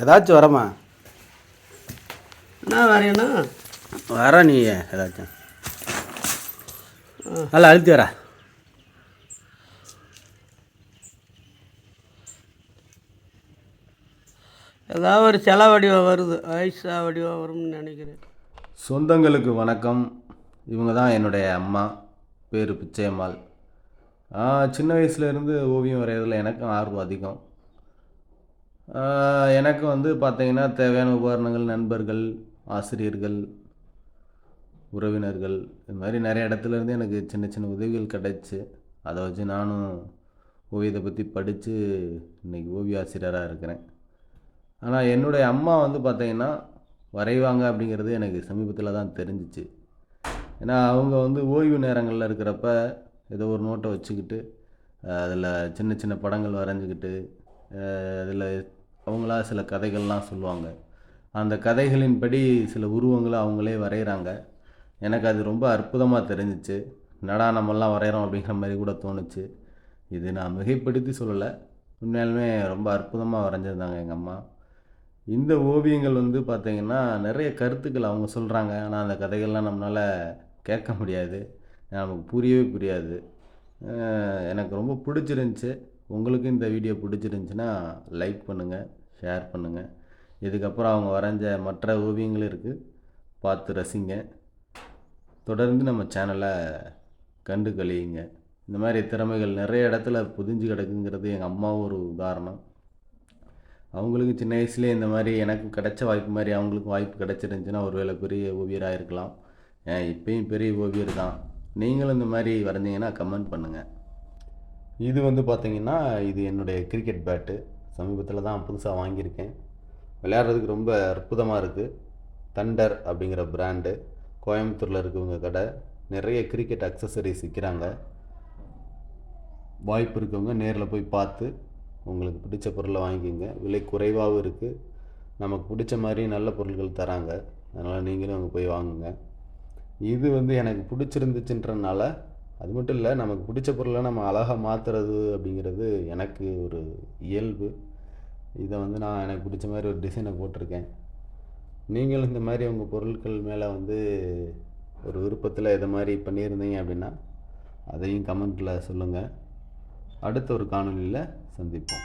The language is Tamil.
ஏதாச்சும் வரமா என்ன வரையண்ணா? வர நீ ஏதாச்சும். நல்லா அழுத்தி வர. ஏதாவது ஒரு செல வடிவம் வருது ஐசா வடிவம் வரும்னு நினைக்கிறேன். சொந்தங்களுக்கு வணக்கம். இவங்க தான் என்னுடைய அம்மா. பேர் பிச்சையம்மாள். சின்ன வயசுலேருந்து ஓவியம் வரைகிறதுல எனக்கும் ஆர்வம் அதிகம். எனக்கு வந்து பார்த்திங்கன்னா தேவையான உபகரணங்கள் நண்பர்கள் ஆசிரியர்கள் உறவினர்கள் இது மாதிரி நிறைய இடத்துலேருந்து எனக்கு சின்ன சின்ன உதவிகள் கிடைச்சி. அதை வச்சு நானும் ஓவியத்தை பற்றி படித்து இன்றைக்கி ஓவிய ஆசிரியராக இருக்கிறேன். ஆனால் என்னுடைய அம்மா வந்து பார்த்திங்கன்னா வரைவாங்க அப்படிங்கிறது எனக்கு சமீபத்தில் தான் தெரிஞ்சிச்சு. ஏன்னா அவங்க வந்து ஓய்வு நேரங்களில் இருக்கிறப்ப ஏதோ ஒரு நோட்டை வச்சுக்கிட்டு அதில் சின்ன சின்ன படங்கள் வரைஞ்சிக்கிட்டு அதில் அவங்களா சில கதைகள்லாம் சொல்லுவாங்க. அந்த கதைகளின்படி சில உருவங்களை அவங்களே வரைகிறாங்க எனக்கு அது ரொம்ப அற்புதமாக தெரிஞ்சிச்சு. நடா நம்மெல்லாம் வரைகிறோம் அப்படிங்கிற மாதிரி கூட தோணுச்சு. இது நான் மிகைப்படுத்தி சொல்லலை. உண்மையாலுமே ரொம்ப அற்புதமாக வரைஞ்சிருந்தாங்க எங்கள் அம்மா. இந்த ஓவியங்கள் வந்து பார்த்திங்கன்னா நிறைய கருத்துக்கள் அவங்க சொல்கிறாங்க ஆனால் அந்த கதைகள்லாம் நம்மளால் கேட்க முடியாது. நமக்கு புரியவே புரியாது. எனக்கு ரொம்ப பிடிச்சிருந்துச்சி. உங்களுக்கு இந்த வீடியோ பிடிச்சிருந்துச்சின்னா லைக் பண்ணுங்கள் ஷேர் பண்ணுங்கள் இதுக்கப்புறம் அவங்க வரைஞ்ச மற்ற ஓவியங்களும் இருக்குது பார்த்து ரசிங்க. தொடர்ந்து நம்ம சேனலை கண்டு கழியுங்க. இந்த மாதிரி திறமைகள் நிறைய இடத்துல புதிஞ்சு கிடக்குங்கிறது எங்கள் அம்மாவும் ஒரு உதாரணம். அவங்களுக்கு சின்ன வயசுலேயே இந்த மாதிரி எனக்கு கிடைச்ச வாய்ப்பு மாதிரி அவங்களுக்கும் வாய்ப்பு கிடச்சிருந்துச்சின்னா ஒருவேளை பெரிய ஓவியராக இருக்கலாம். ஏன் இப்பயும் பெரிய ஓவியர் தான். நீங்களும் இந்த மாதிரி வரைஞ்சிங்கன்னா கமெண்ட் பண்ணுங்கள் இது வந்து பார்த்திங்கன்னா இது என்னுடைய கிரிக்கெட் பேட்டு சமீபத்தில் தான் புதுசாக வாங்கியிருக்கேன். விளையாடுறதுக்கு ரொம்ப அற்புதமாக இருக்குது தண்டர் அப்படிங்கிற பிராண்டு கோயம்புத்தூரில் இருக்கவங்க கடை. நிறைய கிரிக்கெட் அக்சசரிஸ் விற்கிறாங்க வாய்ப்பு இருக்கவங்க நேரில் போய் பார்த்து உங்களுக்கு பிடிச்ச பொருளை வாங்கிக்கோங்க. விலை குறைவாகவும் இருக்குது நமக்கு பிடிச்ச மாதிரி நல்ல பொருட்கள் தராங்க. அதனால் நீங்களும் அங்கே போய் வாங்குங்க. இது வந்து எனக்கு பிடிச்சிருந்துச்சுன்றனால அது மட்டும் இல்லை நமக்கு பிடிச்ச பொருளை நம்ம அழகாக மாற்றுறது அப்படிங்கிறது எனக்கு ஒரு இயல்பு. இதை வந்து நான் எனக்கு பிடிச்ச மாதிரி ஒரு டிசைனை போட்டிருக்கேன். நீங்களும் இந்த மாதிரி உங்கள் பொருட்கள் மேலே வந்து ஒரு விருப்பத்தில் இதை மாதிரி பண்ணியிருந்தீங்க அப்படின்னா அதையும் கமெண்ட்டில் சொல்லுங்கள் அடுத்த ஒரு காணொலியில் சந்திப்போம்.